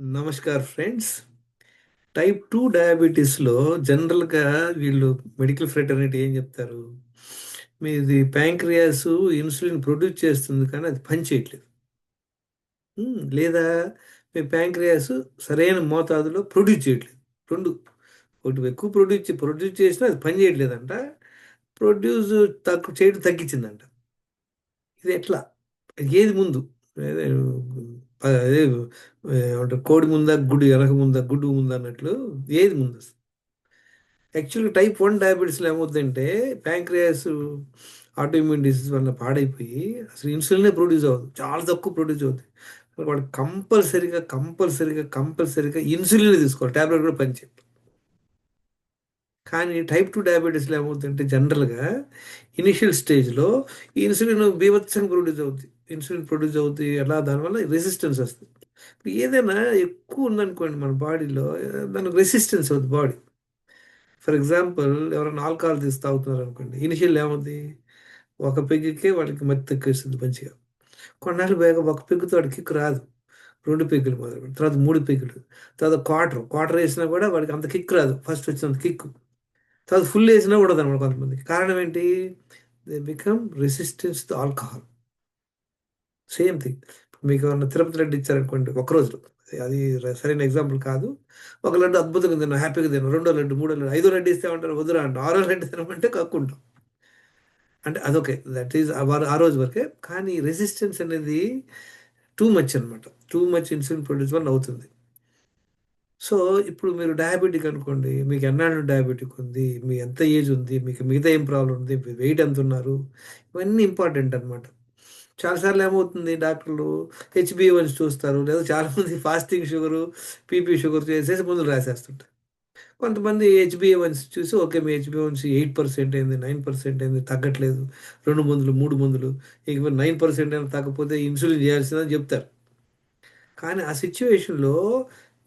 Namaskar friends. Type two డయాబెటీస్లో జనరల్గా వీళ్ళు మెడికల్ ఫ్రెటర్నిటీ ఏం చెప్తారు? మీది ప్యాంక్రియాస్ ఇన్సులిన్ ప్రొడ్యూస్ చేస్తుంది కానీ అది పనిచేయట్లేదు లేదా మీ ప్యాంక్రియాస్ సరైన మోతాదులో ప్రొడ్యూస్ చేయట్లేదు. రెండు ఒకటి ఎక్కువ ప్రొడ్యూస్ ప్రొడ్యూస్ చేసినా అది పని చేయట్లేదంట. ప్రొడ్యూస్ తక్కువ చేయడం తగ్గించిందంట. ఇది ఎట్లా? ఏది ముందు? అదే అంటే కోడి ముందా గుడి వెనక ముందా గుడ్డు ముందా అన్నట్లు ఏది ముందు యాక్చువల్గా టైప్ వన్ డయాబెటీస్లో ఏమవుతుందంటే ప్యాంక్రియాస్ ఆటోఇమ్యూన్ డిసీజ్ వల్ల పాడైపోయి అసలు ఇన్సులినే ప్రొడ్యూస్ అవ్వదు. చాలా తక్కువ ప్రొడ్యూస్ అవుతుంది వాడు కంపల్సరీగా కంపల్సరీగా కంపల్సరీగా ఇన్సులిన్ తీసుకోవాలి. ట్యాబ్లెట్ కూడా పనిచేయాలి కానీ టైప్ టూ డయాబెటీస్లో ఏమవుతుందంటే జనరల్గా ఇనిషియల్ స్టేజ్లో ఇన్సులిన్ బీభత్సంగా ప్రొడ్యూస్ అవుతుంది ఇన్సులిన్ ప్రొడ్యూస్ అవుతాయి అలా దానివల్ల రెసిస్టెన్స్ వస్తుంది. ఇప్పుడు ఏదైనా ఎక్కువ ఉందనుకోండి మన బాడీలో దానికి రెసిస్టెన్స్ అవుతుంది బాడీ. ఫర్ ఎగ్జాంపుల్ ఎవరైనా ఆల్కహాల్ తీసి తాగుతున్నారు అనుకోండి ఇనిషియల్ ఏముంది? ఒక పెగ్గుకే వాళ్ళకి మత్తి ఎక్కేస్తుంది మంచిగా. కొన్నాళ్ళు బాగా ఒక పెగ్గుతో వాడికి కిక్ రాదు. రెండు పెగ్గులు మొదలు తర్వాత మూడు పెగ్గులు. తర్వాత క్వార్టర్. క్వార్టర్ వేసినా కూడా వాడికి అంత కిక్ రాదు. ఫస్ట్ వచ్చినంత కిక్. తర్వాత ఫుల్ వేసినా ఉండదు అనమాట కొంతమందికి. కారణం ఏంటి? They become resistance to alcohol. Same thing. మీకు ఏమన్నా తిరుపతి లడ్డు ఇచ్చారనుకోండి ఒక రోజులో. అది సరైన ఎగ్జాంపుల్ కాదు. ఒక లడ్డు అద్భుతంగా తిన్నాం హ్యాపీగా తిన్నాం రెండో లడ్డు మూడో లడ్డు ఐదో లడ్డు ఇస్తే ఉంటారు వద్దురా అంటాం. ఆరో లడ్డు తినమంటే కక్కుంటాం. అంటే అదొకే దట్ ఈజ్ ఆ రోజు వరకే. కానీ రెసిస్టెన్స్ అనేది టూ మచ్ అనమాట టూ మచ్ ఇన్సులిన్ ప్రొడ్యూస్ వల్ల అవుతుంది. సో ఇప్పుడు మీరు డయాబెటిక్ అనుకోండి మీకు ఎన్నాళ్ళు డయాబెటిక్ ఉంది మీ ఎంత ఏజ్ ఉంది మీకు మిగతా ఏం ప్రాబ్లం ఉంది వెయిట్ ఎంత ఉన్నారు ఇవన్నీ ఇంపార్టెంట్ అనమాట చాలాసార్లు ఏమవుతుంది డాక్టర్లు? హెచ్బిఏవన్స్ చూస్తారు. లేదా చాలామంది ఫాస్టింగ్ షుగరు పీపీ షుగర్ చేసేసి మందులు రాసేస్తుంటారు. కొంతమంది హెచ్బిఏవన్స్ చూసి ఓకే మీ హెచ్బిఏవన్స్ ఎయిట్ పర్సెంట్ అయింది నైన్ పర్సెంట్ అయింది తగ్గట్లేదు. రెండు మందులు మూడు మందులు ఇక నైన్ పర్సెంట్ అయినా తగ్గకపోతే ఇన్సులిన్ చేయాల్సిందని చెప్తారు. కానీ ఆ సిచ్యువేషన్లో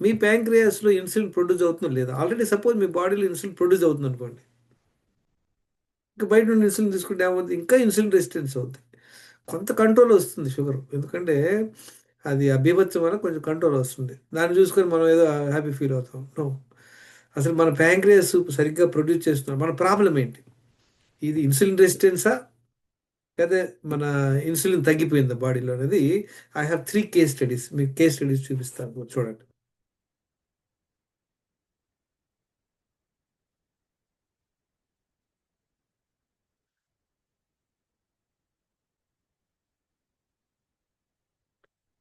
మీ ప్యాంక్రియాస్లో ఇన్సులిన్ ప్రొడ్యూస్ అవుతుందో లేదా ఆల్రెడీ సపోజ్ మీ బాడీలో ఇన్సులిన్ ప్రొడ్యూస్ అవుతుంది అనుకోండి ఇంకా బయట నుండి ఇన్సులిన్ తీసుకుంటే ఏమవుతుంది? ఇంకా ఇన్సులిన్ రెసిస్టెన్స్ అవుతుంది కొంత కంట్రోల్ వస్తుంది షుగర్ ఎందుకంటే అది అభీభత్సం వల్ల కొంచెం కంట్రోల్ వస్తుంది. దాన్ని చూసుకొని మనం ఏదో హ్యాపీ ఫీల్ అవుతాం. నో అసలు మన ప్యాంక్రియస్ సరిగ్గా ప్రొడ్యూస్ చేస్తున్నాం మన ప్రాబ్లం ఏంటి? ఇది ఇన్సులిన్ రెసిస్టెన్సా లేదా మన ఇన్సులిన్ తగ్గిపోయిందా బాడీలో అనేది? I have three case studies మీకు కేస్ స్టడీస్ చూపిస్తాను. చూడండి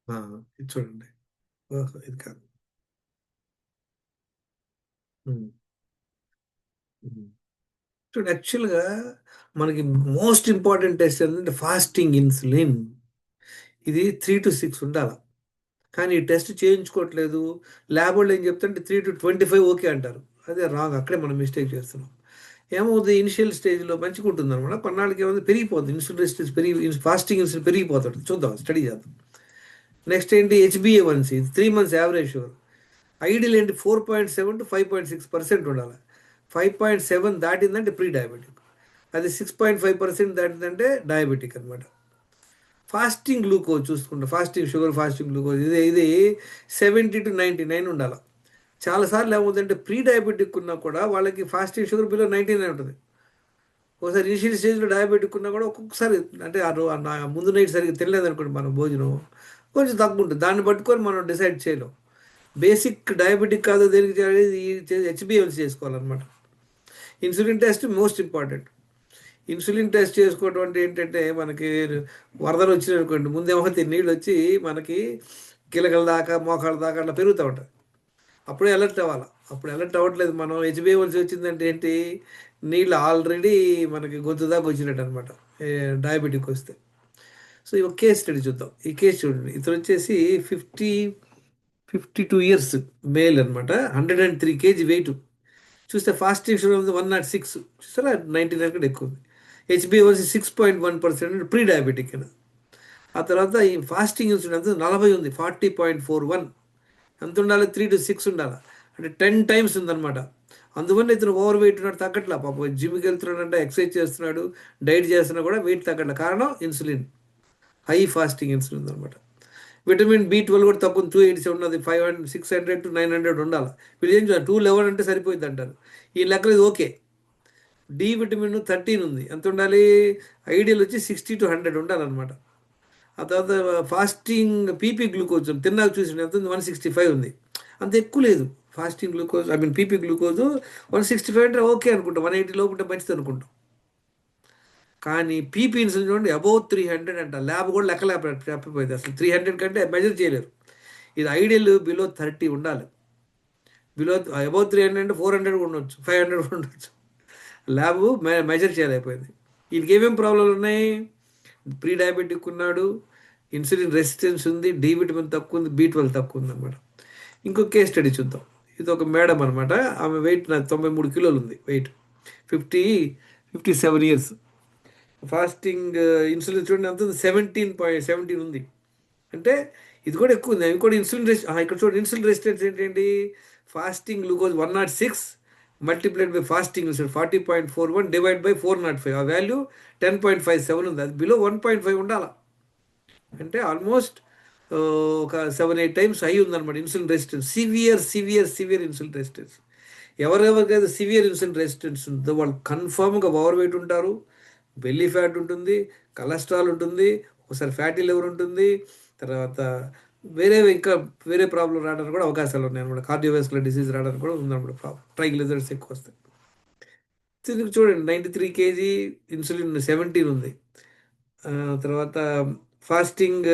ఆ, ఇది చూడండి. ఓహో, ఇది కాదు. చూడండి యాక్చువల్గా మనకి మోస్ట్ ఇంపార్టెంట్ టెస్ట్ ఏంటంటే ఫాస్టింగ్ ఇన్సులిన్. ఇది త్రీ టు సిక్స్ ఉండాలి. కానీ ఈ టెస్ట్ చేయించుకోవట్లేదు. ల్యాబ్ వాళ్ళు ఏం చెప్తుంటే three to twenty five okay అంటారు. అదే రాంగ్ అక్కడే మనం మిస్టేక్ చేస్తున్నాం. ఏమవుతుంది ఇనిషియల్ స్టేజ్లో మంచిగా ఉంటుంది అనమాట కొన్నాళ్ళకి ఏమైంది పెరిగిపోతుంది ఇన్సులిన్ రెసిస్టెన్స్ పెరిగి ఫాస్టింగ్ ఇన్సులిన్ పెరిగిపోతుంది. చూద్దాం స్టడీ చేద్దాం. నెక్స్ట్ ఏంటి? హెచ్బిఏ one C three months average sugar ideal ఏంటి? Four point seven to five point six percent ఉండాలి. ఫైవ్ పాయింట్ సెవెన్ దాటిందంటే ప్రీ డయాబెటిక్ అది సిక్స్ పాయింట్ ఫైవ్ పర్సెంట్ దాటిందంటే డయాబెటిక్ అనమాట ఫాస్టింగ్ గ్లూకోజ్ చూసుకుంటే ఫాస్టింగ్ షుగర్ ఫాస్టింగ్ గ్లూకోజ్ ఇది ఇది సెవెంటీ టు నైంటీ నైన్ ఉండాలి చాలాసార్లు ఏమవుతుందంటే ప్రీ డయాబెటిక్ ఉన్నా కూడా వాళ్ళకి fasting sugar below ninety nine ఉంటుంది. ఒకసారి ఇనిషియల్ స్టేజ్లో డయాబెటిక్ ఉన్నా కూడా ఒక్కొక్కసారి అంటే ఆ ముందు నైట్ సరిగ్గా తినలేదు అనుకోండి మనం భోజనం. కొంచెం తక్కువ ఉంటుంది దాన్ని పట్టుకొని మనం డిసైడ్ చేయలేం. బేసిక్ డయాబెటిక్ కాదు దేనికి చేయాలి హెచ్బిఎల్స్ చేసుకోవాలన్నమాట. Insulin test most important. Insulin test చేసుకోవడం అంటే ఏంటంటే మనకి వరదలు వచ్చినాయి ముందేమో ముందేమవుతాయి నీళ్ళు వచ్చి మనకి గిలకల దాకా మోకాళ్ళ దాకా అట్లా పెరుగుతూ ఉంటాయి. అప్పుడే అలర్ట్ అవ్వాలి. అప్పుడు అలర్ట్ అవ్వట్లేదు మనం. హెచ్బిఎల్సి వచ్చిందంటే ఏంటి? నీళ్ళు ఆల్రెడీ మనకి గొంతు దాకా వచ్చినట్టు అనమాట డయాబెటిక్ వస్తే. సో ఈ ఒక కేస్ స్టడీ చూద్దాం. ఈ కేసు చూడండి ఇతను వచ్చేసి fifty fifty two years male అనమాట hundred and three KG weight. చూస్తే ఫాస్టింగ్ షుగర్ ఉంది వన్ నాట్ సిక్స్. చూస్తారా నైంటీ నైన్ ఎక్కువ ఉంది. హెచ్బిఓసి six point one percent pre diabetic అని ఆ తర్వాత ఈ ఫాస్టింగ్ ఇన్సులిన్ ఎంత? నలభై ఉంది. Forty point four one. ఎంత ఉండాలి? త్రీ టు సిక్స్ ఉండాలి? అంటే టెన్ టైమ్స్ ఉందన్నమాట. అందువల్ల ఇతను ఓవర్ వెయిట్ ఉన్నాడు తగ్గట్లా. పాపం జిమ్కి వెళ్తున్నాడంటే ఎక్సర్సైజ్ చేస్తున్నాడు డైట్ చేస్తున్నా కూడా వెయిట్ తగ్గట్లే. కారణం ఇన్సులిన్. హై ఫాస్టింగ్ ఇన్సులిన్ అనమాట విటమిన్ బి ట్వెల్వ్ కూడా తక్కువ టూ ఎయిటీ సెవెన్ అది five hundred six hundred to nine hundred ఉండాలి. వీళ్ళు ఏం చూడాలి టూ లెవెన్ అంటే సరిపోయింది అంటారు. ఈ లెక్కలు ఇది ఓకే. డి విటమిన్ థర్టీన్ ఉంది. ఎంత ఉండాలి? ఐడియల్ వచ్చి సిక్స్టీ టు హండ్రెడ్ ఉండాలన్నమాట. ఆ తర్వాత ఫాస్టింగ్ పీపీ గ్లూకోజ్ తిన్నాక చూసిన ఎంత ఉంది? వన్ సిక్స్టీ ఫైవ్ ఉంది. అంత ఎక్కువ లేదు. Fasting glucose I mean PP glucose one sixty five అంటే ఓకే అనుకుంటాం. వన్ ఎయిటీ లోపు ఉంటే మంచిది అనుకుంటాం. కానీ పీపీ ఇన్సులిన్ చూడండి అబౌవ్ త్రీ హండ్రెడ్ అంట. ల్యాబ్ కూడా లెక్క ల్యాబ్ చెప్పిపోయింది అసలు త్రీ హండ్రెడ్ కంటే మెజర్ చేయలేరు. ఇది ఐడియల్ బిలో థర్టీ ఉండాలి. బిలో అబౌవ్ త్రీ హండ్రెడ్ అంటే ఫోర్ హండ్రెడ్ కూడా ఉండొచ్చు. ఫైవ్ హండ్రెడ్ ఉండొచ్చు. ల్యాబ్ మెజర్ చేయలేకపోయింది. వీళ్ళకి ఏమేమి ప్రాబ్లంలు ఉన్నాయి? ప్రీ డయాబెటిక్ ఉన్నాడు. ఇన్సులిన్ రెసిస్టెన్స్ ఉంది. డి విటమిన్ తక్కువ ఉంది. బీ ట్వెల్వ్ తక్కువ ఉంది అనమాట ఇంకో కేస్ స్టడీ చూద్దాం. ఇది ఒక మేడం అనమాట ఆమె వెయిట్ నాకు తొంభై మూడు కిలోలు ఉంది weight fifty fifty seven years fasting insulin చూడండి ఎంత సెవెంటీన్ పాయింట్ సెవెంటీన్ ఉంది. అంటే ఇది కూడా ఎక్కువ ఉంది. ఇంకోటి ఇన్సులిన్ రెసి ఇక్కడ చూడండి ఇన్సులిన్ రెసిస్టెన్స్ ఏంటండి? Fasting glucose one naught six multiplied by fasting insulin forty point four one divide by four naught five. ఆ value ten point five seven ఉంది. అది బిలో వన్ పాయింట్ ఫైవ్ ఉండాల? అంటే ఆల్మోస్ట్ ఒక సెవెన్ ఎయిట్ టైమ్స్ హై ఉందన్నమాట insulin resistance. Severe severe severe insulin resistance. ఎవరెవరికైతే severe insulin resistance ఉందో వాళ్ళు కన్ఫామ్గా ఓవర్ వెయిట్ ఉంటారు. బెల్లీ ఫ్యాట్ ఉంటుంది కొలెస్ట్రాల్ ఉంటుంది ఒకసారి ఫ్యాటీ లివర్ ఉంటుంది తర్వాత వేరే ఇంకా వేరే ప్రాబ్లం రావడానికి కూడా అవకాశాలు ఉన్నాయి అనమాట కార్డియోవాస్కులర్ డిసీజ్ రావడానికి కూడా ఉందన్నమాట ప్రాబ్లం ట్రైగ్లిజర్స్ ఎక్కువ వస్తాయి. దీనికి చూడండి ninety three KG insulin seventeen ఉంది. తర్వాత ఫాస్టింగ్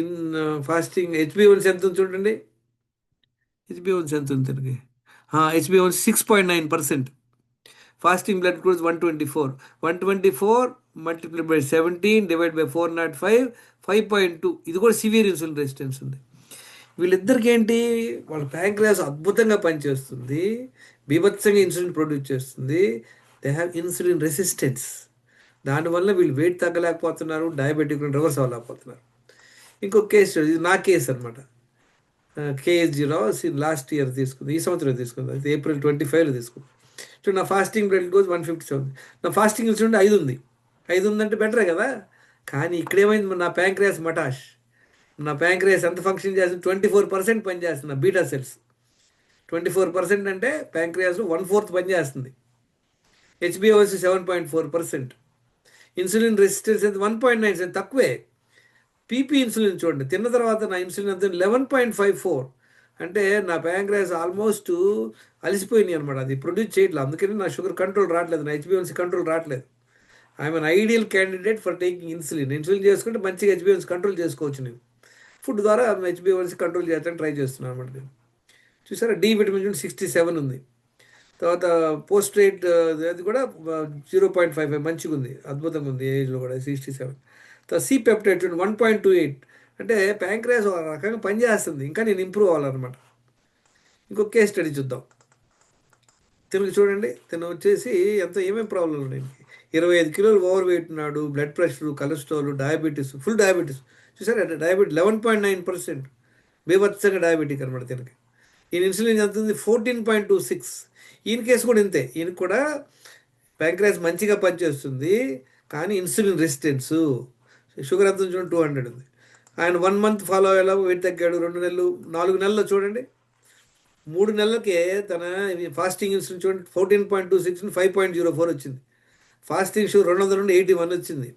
ఇన్ ఫాస్టింగ్ హెచ్బిఓన్స్ ఎంత ఉంది చూడండి. హెచ్బిఓన్స్ ఎంత ఉంది తిరిగి హెచ్బిఓన్స్ six point nine percent. Fasting blood glucose one twenty four one twenty four multiply by seventeen divide by four naught five five point two ఇది కూడా సివియర్ ఇన్సులిన్ రెసిస్టెన్స్ ఉంది. వీళ్ళిద్దరికి ఏంటి? వాళ్ళ ప్యాంక్రియాస్ అద్భుతంగా పనిచేస్తుంది. బీభత్సంగా ఇన్సులిన్ ప్రొడ్యూస్ చేస్తుంది. దే హ్యావ్ ఇన్సులిన్ రెసిస్టెన్స్ దానివల్ల వీళ్ళు వెయిట్ తగ్గలేకపోతున్నారు డయాబెటిక్ రివర్స్ అవ్వలేకపోతున్నారు. ఇంకొక కేసు ఇది నా కేసు అనమాట కేఎస్జీ రావు లాస్ట్ ఇయర్ తీసుకుంది ఈ సంవత్సరం తీసుకుంది. అయితే ఏప్రిల్ ట్వంటీ ఫైవ్లో తీసుకుంది. సో నా fasting blood glucose one fifty seven నా ఫాస్టింగ్ ఇన్సులిన్ ఐదు ఉంది. ఐదు ఉందంటే బెటరే కదా? కానీ ఇక్కడేమైంది నా ప్యాంక్రియాస్ మటాష్ నా ప్యాంక్రియాస్ ఎంత ఫంక్షన్ చేస్తుంది? ట్వంటీ ఫోర్ పర్సెంట్ పనిచేస్తుంది beta cells twenty four percent అంటే ప్యాంక్రియాస్ వన్ ఫోర్త్ పనిచేస్తుంది హెచ్బిఓసి seven point four percent insulin resistance అయితే వన్ పాయింట్ నైన్ తక్కువే. పీపీ ఇన్సులిన్ చూడండి. తిన్న తర్వాత నా ఇన్సులిన్ అంత లెవెన్ పాయింట్ ఫైవ్ ఫోర్ అంటే నా ప్యాంక్రాస్ ఆల్మోస్ట్ అలసిపోయినాయి అనమాట అది ప్రొడ్యూస్ చేయట్లేదు అందుకని నా షుగర్ కంట్రోల్ రావట్లేదు. నా హెచ్బిఎన్సీ కంట్రోల్ రావట్లేదు. I'm an ideal candidate for taking insulin. Insulin చేసుకుంటే మంచిగా హెచ్బిఎన్సీ కంట్రోల్ చేసుకోవచ్చు నేను. ఫుడ్ ద్వారా హెచ్బిఎన్సీ కంట్రోల్ చేస్తాను ట్రై చేస్తున్నాను అనమాట నేను. చూసారా? డి విటమిన్ సిక్స్టీ సెవెన్ ఉంది. తర్వాత పోస్ట్ రేట్ అది కూడా జీరో పాయింట్ ఫైవ్ ఫైవ్ మంచిగా ఉంది అద్భుతంగా ఉంది ఏజ్లో కూడా సిక్స్టీ సెవెన్. తర్వాత C peptide one point two eight. అంటే ప్యాంక్రియాస్ ఒక రకంగా పనిచేస్తుంది. ఇంకా నేను ఇంప్రూవ్ అవ్వాలన్నమాట. ఇంకొక కేస్ స్టడీ చూద్దాం. తినకు చూడండి. తిన వచ్చేసి ఎంత ఏమేమి ప్రాబ్లం ఉన్నాయి? ఇరవై ఐదు కిలోలు ఓవర్ వెయిట్ ఉన్నాడు. Blood pressure cholesterol diabetes full diabetes చూసారా? Diabetes eleven point nine percent బీభత్సంగా డయాబెటిక్ అనమాట తినకి. ఈయన ఇన్సులిన్ ఎంత ఉంది ఫోర్టీన్ పాయింట్ టూ సిక్స్ ఈయన కేసు కూడా ఇంతే. ఈయన కూడా ప్యాంక్రాస్ మంచిగా పనిచేస్తుంది. కానీ ఇన్సులిన్ రెసిస్టెన్స్ షుగర్ ఎంత చూడండి? టూ హండ్రెడ్ ఉంది. ఆయన వన్ మంత్ ఫాలో అయ్యేలా వెయిట్ తగ్గాడు. రెండు నెలలు నాలుగు నెలల్లో చూడండి. మూడు నెలలకే తన ఫాస్టింగ్ ఇన్సులిన్ చూడండి fourteen point two six five point zero four వచ్చింది. ఫాస్టింగ్ షుగర్ రెండు వందల నుండి ఎయిటీ వన్ వచ్చింది.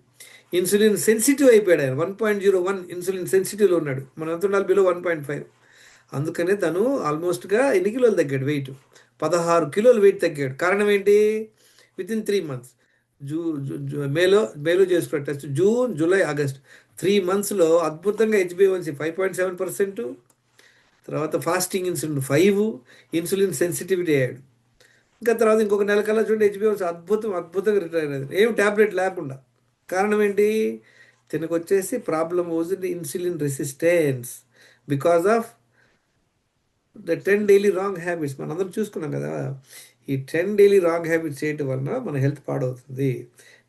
ఇన్సులిన్ సెన్సిటివ్ అయిపోయాడు ఆయన. One point zero one insulin సెన్సిటివ్లో ఉన్నాడు. మనం ఎంత ఉండాలి బిలో వన్ పాయింట్ ఫైవ్? అందుకనే తను ఆల్మోస్ట్గా ఎన్ని కిలోలు తగ్గాడు వెయిట్? పదహారు కిలోలు వెయిట్ తగ్గాడు. కారణం ఏంటి? Within three months. జూ జూ- జూ- మేలో మేలో చేసుకున్న test June July August. Three మంత్స్లో అద్భుతంగా హెచ్బిఓన్సి ఫైవ్ పాయింట్ సెవెన్ పర్సెంట్ తర్వాత fasting insulin five insulin sensitivity అయ్యాడు ఇంకా తర్వాత ఇంకొక నెల కల్లా చూడండి హెచ్బిఓన్సి అద్భుతం అద్భుతంగా రిటైర్ అయ్యాడు ఏం ట్యాబ్లెట్ లేకుండా. కారణం ఏంటి? తినకొచ్చేసి problem was insulin resistance because of the ten daily wrong habits. మనం అందరం చూసుకున్నాం కదా ఈ టెన్ డైలీ రాంగ్ హ్యాబిట్స్ చేయటం వలన మన హెల్త్ పాడవుతుంది.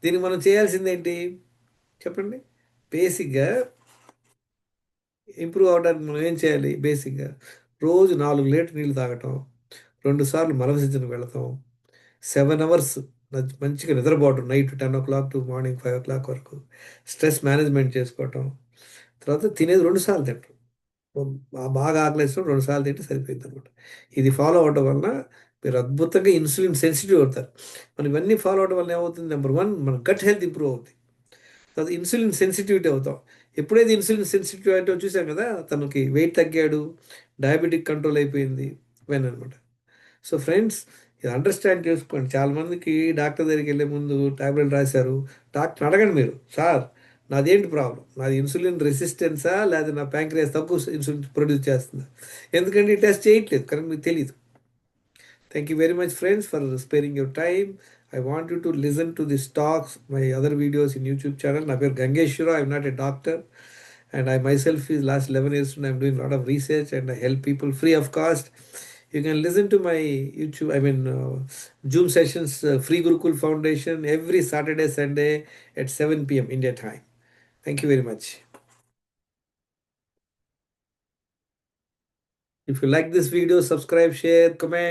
దీనికి మనం చేయాల్సింది ఏంటి? చెప్పండి. బేసిక్గా ఇంప్రూవ్ అవడానికి మనం ఏం చేయాలి? బేసిక్గా రోజు నాలుగు లీటర్ నీళ్ళు తాగటం రెండు సార్లు మలవిసర్జనకు వెళతాం సెవెన్ అవర్స్ మంచిగా నిద్రపోవటం night ten o'clock to morning five o'clock వరకు స్ట్రెస్ మేనేజ్మెంట్ చేసుకోవటం తర్వాత తినేది రెండు సార్లు తింటాం. బాగా ఆకలిస్తాం రెండుసార్లు తింటే సరిపోయింది అనమాట ఇది ఫాలో అవడం వలన మీరు అద్భుతంగా ఇన్సులిన్ సెన్సిటివ్ అవుతారు. మనం ఇవన్నీ ఫాలో అవడం వల్ల ఏమవుతుంది? నెంబర్ వన్ మన గట్ హెల్త్ ఇంప్రూవ్ అవుతుంది తర్వాత ఇన్సులిన్ సెన్సిటివిటీ అవుతాం. ఎప్పుడైతే ఇన్సులిన్ సెన్సిటివ్ అంటే చూసాం కదా తనకి వెయిట్ తగ్గాడు డయాబెటిక్ కంట్రోల్ అయిపోయింది ఇవన్నీ అనమాట సో ఫ్రెండ్స్ ఇది అండర్స్టాండ్ చేసుకోండి. చాలామందికి డాక్టర్ దగ్గరికి వెళ్ళే ముందు టాబ్లెట్ రాశారు. డాక్టర్ అడగండి మీరు. సార్ నాదేంటి ప్రాబ్లం నాది ఇన్సులిన్ రెసిస్టెన్సా లేదా నా ప్యాంక్రియాస్ తక్కువ ఇన్సులిన్ ప్రొడ్యూస్ చేస్తుందా? ఎందుకంటే ఈ టెస్ట్ చేయట్లేదు. కానీ మీకు తెలియదు thank you very much friends for sparing your time I want you to listen to these talks, my other videos in YouTube channel. Nabir Gangeshura, I'm not a doctor. And I myself is last 11 years, I'm doing a lot of research and I help people free of cost. You can listen to my YouTube, I mean, uh, Zoom sessions, uh, Free Gurukul Foundation, every Saturday, Sunday at 7 p.m. India time. Thank you very much. If you like this video, subscribe, share, comment.